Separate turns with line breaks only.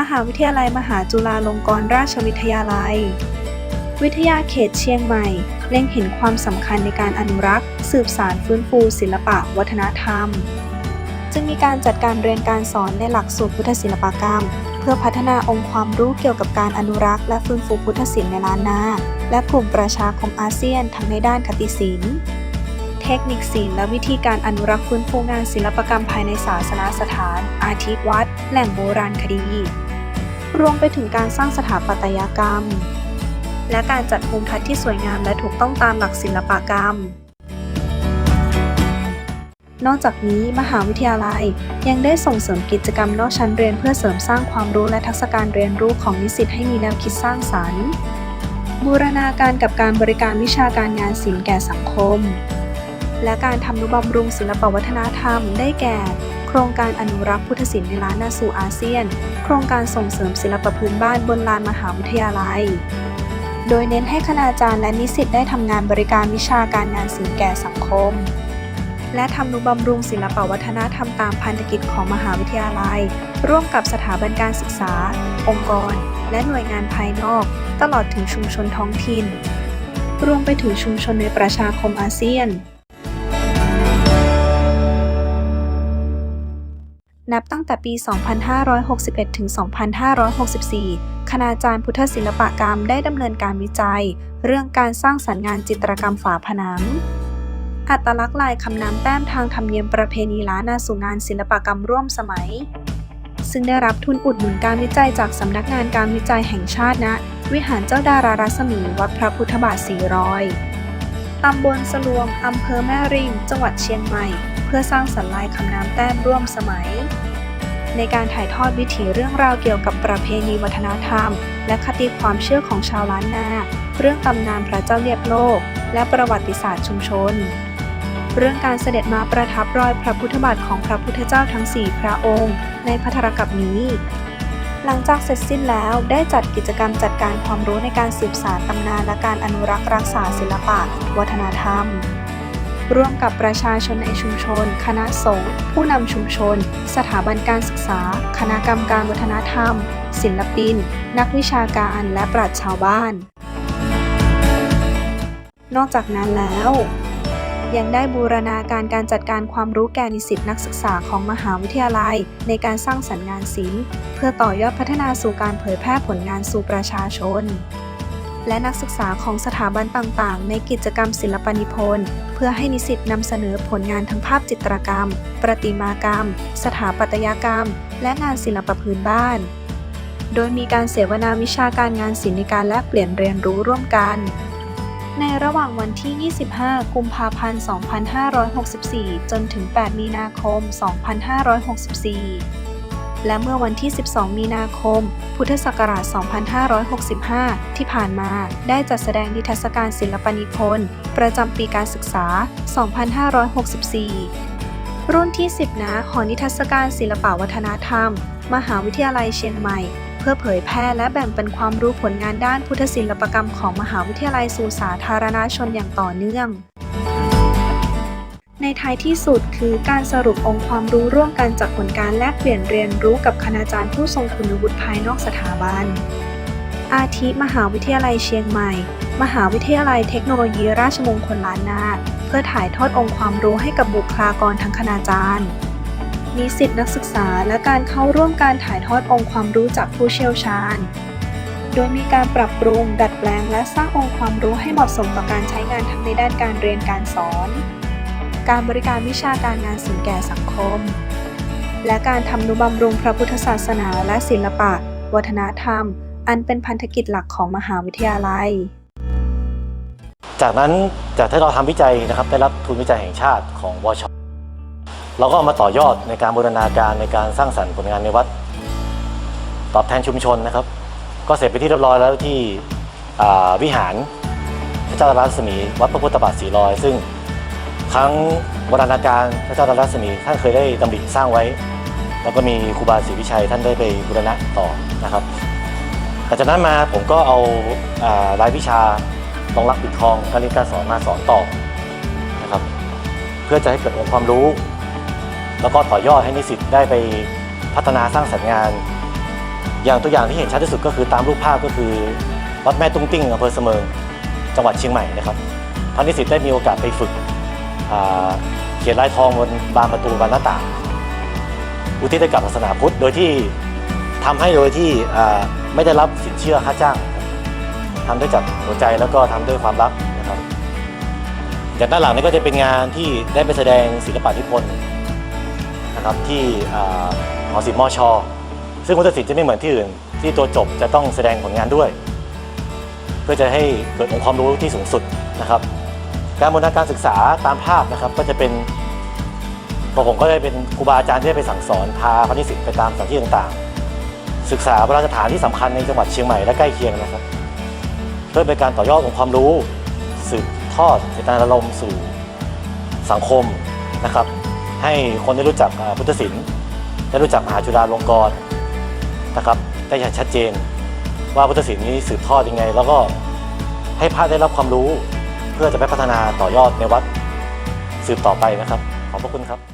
มหาวิทยาลัยมหาจุฬาลงกรณราชวิทยาลัย วิทยาเขตเชียงใหม่ เล็งเห็นความสำคัญในการอนุรักษ์ สืบสารฟื้นฟูศิลปะวัฒนธรรม จึงมีการจัดการเรียนการสอนในหลักสูตรพุทธศิลปกรรม เพื่อพัฒนาองค์ความรู้เกี่ยวกับการอนุรักษ์และฟื้นฟูพุทธศิลป์ในล้านนา และกลุ่มประชาคมอาเซียนทั้งในด้านคติศิลป์เทคนิคศิลป์และวิธีการอนุรักษ์ฟื้นฟูงานศิลปกรรมภายในศาสนสถาน อาทิวัด แหล่งโบราณคดี รวมไปถึงการสร้างสถาปัตยกรรม และการจัดภูมิทัศน์ที่สวยงามและถูกต้องตามหลักศิลปกรรม นอกจากนี้มหาวิทยาลัยยังได้ส่งเสริมกิจกรรมนอกชั้นเรียนเพื่อเสริมสร้างความรู้และทักษะการเรียนรู้ของนิสิตให้มีแนวคิดสร้างสรรค์ บูรณาการกับการบริการวิชาการงานศิลป์แก่สังคม และการทำนุบำรุงศิลปวัฒนธรรม ได้แก่ โครงการอนุรักษ์พุทธศิลป์ในล้านนาสู่อาเซียน โครงการส่งเสริมศิลปพื้นบ้านบนลานมหาวิทยาลัย โดยเน้นให้คณาจารย์และนิสิตได้ทำงานบริการวิชาการงานศิลป์แก่สังคม และทำนุบำรุงศิลปวัฒนธรรมตามพันธกิจของมหาวิทยาลัย ร่วมกับสถาบันการศึกษา องค์กร และหน่วยงานภายนอก ตลอดถึงชุมชนท้องถิ่นรวมไปถึงชุมชนในประชาคมอาเซียน นับตั้งแต่ปี 2561 ถึง 2564 คณาจารย์พุทธศิลปกรรมได้ดำเนินการวิจัย เรื่องการสร้างสรรค์งานจิตรกรรมฝาผนัง อัตลักษณ์ลายคำนำแต้มทางธรรมเนียมประเพณีล้านนาสู่งานศิลปกรรมร่วมสมัย ซึ่งได้รับทุนอุดหนุนการวิจัยจากสำนักงานการวิจัยแห่งชาติณวิหารเจ้าดารารัศมีวัดพระพุทธบาทสีรอย ตำบลสลวง อำเภอแม่ริม จังหวัดเชียงใหม่ เพื่อสร้างสรรค์ลายคำน้ำแต้มร่วมสมัย ในการถ่ายทอดวิถีเรื่องราวเกี่ยวกับประเพณีวัฒนธรรม และคติความเชื่อของชาวล้านนา เรื่องตำนานพระเจ้าเรียบโลก และประวัติศาสตร์ชุมชน เรื่องการเสด็จมาประทับรอยพระพุทธบาทของพระพุทธเจ้าทั้ง 4 พระองค์ ในพัทรกับนี้ หลังจากเสร็จสิ้นแล้วได้จัดกิจกรรมจัดการความรู้ในการสืบสานตำนานและการอนุรักษ์รักษาศิลปะ วัฒนธรรม ร่วมกับประชาชนในชุมชน คณะสงฆ์ผู้นำชุมชน สถาบันการศึกษา คณะกรรมการวัฒนธรรม ศิลปิน นักวิชาการและปราชญ์ชาวบ้าน นอกจากนั้นแล้ว ยังได้บูรณาการการจัดการความรู้แก่นิสิตนักศึกษาของมหาวิทยาลัย ในการสร้างสรรค์งานศิลป์ เพื่อต่อยอดพัฒนาสู่การเผยแพร่ผลงานสู่ประชาชน และนักศึกษาของสถาบันต่างๆ ในกิจกรรมศิลปนิพนธ์ เพื่อให้นิสิตนำเสนอผลงานทั้งภาพจิตรกรรม ประติมากรรม สถาปัตยกรรม และงานศิลปพื้นบ้าน โดยมีการเสวนาวิชาการงานศิลป์ในการแลกเปลี่ยนเรียนรู้ร่วมกัน ในระหว่างวันที่ 25 กุมภาพันธ์ 2564 จนถึง 8 มีนาคม 2564 และเมื่อวันที่ 12 มีนาคม พุทธศักราช 2565 ที่ผ่านมาได้จัดแสดงนิทรรศการศิลปนิพนธ์ประจำปีการศึกษา 2564 รุ่นที่ 10 นะหอนิทรรศการศิลปวัฒนธรรม มหาวิทยาลัยเชียงใหม่ พื่อเผยแพร่และแบ่งเปันความรู้ผลงานด้านพุทธศิลปกรรมของมหาวิทยาลัยสู่สาธารณชนอย่างต่อเนื่อง ในท้ายที่สุดคือการสรุปองค์ความรู้ร่วมกันจากผลการแลกเปลี่ยนเรียนรู้กับคณาจารย์ผู้ทรงคุณวุฒิภายนอกสถาบัน อาทิมหาวิทยาลัยเชียงใหม่ มหาวิทยาลัยเทคโนโลยีราชมงคลล้านนา เพื่อถ่ายทอดองค์ความรู้ให้กับบุคลากรทั้งคณาจารย์ นิสิตนักศึกษา และการเข้าร่วมการถ่ายทอดองค์ความรู้จากผู้เชี่ยวชาญ โดยมีการปรับปรุง ดัดแปลง และสร้างองค์ความรู้ให้เหมาะสมต่อการใช้งานทั้งในด้านการเรียนการสอน การบริการวิชาการงานศิลป์แก่สังคม และการทำนุบำรุงพระพุทธศาสนาและศิลปะ วัฒนธรรม อันเป็นพันธกิจหลักของมหาวิทยาลัย
จากนั้นจากที่เราทำวิจัยนะครับได้รับทุนวิจัยแห่งชาติของวช เราก็เอามาต่อยอดในการบูรณาการในการสร้างสรรค์ผลงานในวัด ตอบแทนชุมชนนะครับ ก็เสร็จไปที่เรียบร้อยแล้วที่วิหารพระเจ้ารัศมีวัดพระพุทธบาทสีลอย ซึ่งครั้งบูรณาการพระเจ้ารัศมีท่านเคยได้ดำริสร้างไว้ แล้วก็มีครูบาศรีวิชัยท่านได้ไปบูรณะต่อนะครับหลังจากนั้นมาผมก็เอาอารายวิชาตรงรักปิดทองการเรียนการสอนมาสอนต่อนะครับ เพื่อจะให้เกิดองค์ความรู้ แล้วก็ต่อยอดให้นิสิตได้ไปพัฒนาสร้างสรรค์งาน อย่างตัวอย่างที่เห็นชัดที่สุดก็คือตามรูปภาพก็คือวัดแม่ตุ้งติ้งอำเภอเสมิงจังหวัดเชียงใหม่นะครับพระนิสิตได้มีโอกาสไปฝึกเขียนลายทองบนบานประตูบานหน้าต่างอุทิศให้กับศาสนาพุทธโดยที่ทำให้โดยที่ไม่ได้รับสินเชื่อค่าจ้างทำด้วยจากหัวใจแล้วก็ทำด้วยความรักนะครับจากด้านหลังนี้ก็จะเป็นงานที่ได้ไปแสดงศิลปะนิพนธ์ นะครับที่อ่าหอศิลป์มอชอซึ่งวัฒนศิลป์จะไม่เหมือนที่อื่น ที่ตัวจบจะต้องแสดงผลงานด้วย เพื่อจะให้เกิดองค์ความรู้ที่สูงสุดนะครับ การบูรณาการศึกษาตามภาพนะครับก็จะเป็นพอผมก็ได้เป็นครูบาอาจารย์ที่ได้ไปสั่งสอนพาพระนิสิตไปตามสถานที่ต่างๆ ศึกษาโบราณสถานที่สำคัญในจังหวัดเชียงใหม่และใกล้เคียงนะครับ เพื่อเป็นการต่อยอดองค์ความรู้สืบทอดเจตนารมณ์สู่สังคมนะครับ ให้คนได้รู้จักพุทธศิลป์ได้รู้จักมหาจุฬาลงกรณ์นะครับได้อย่างชัดเจน ว่าพุทธศิลป์นี้สืบทอดยังไง แล้วก็ให้พระได้รับความรู้ เพื่อจะไปพัฒนาต่อยอดในวัดสืบต่อไปนะครับ ขอบพระคุณครับ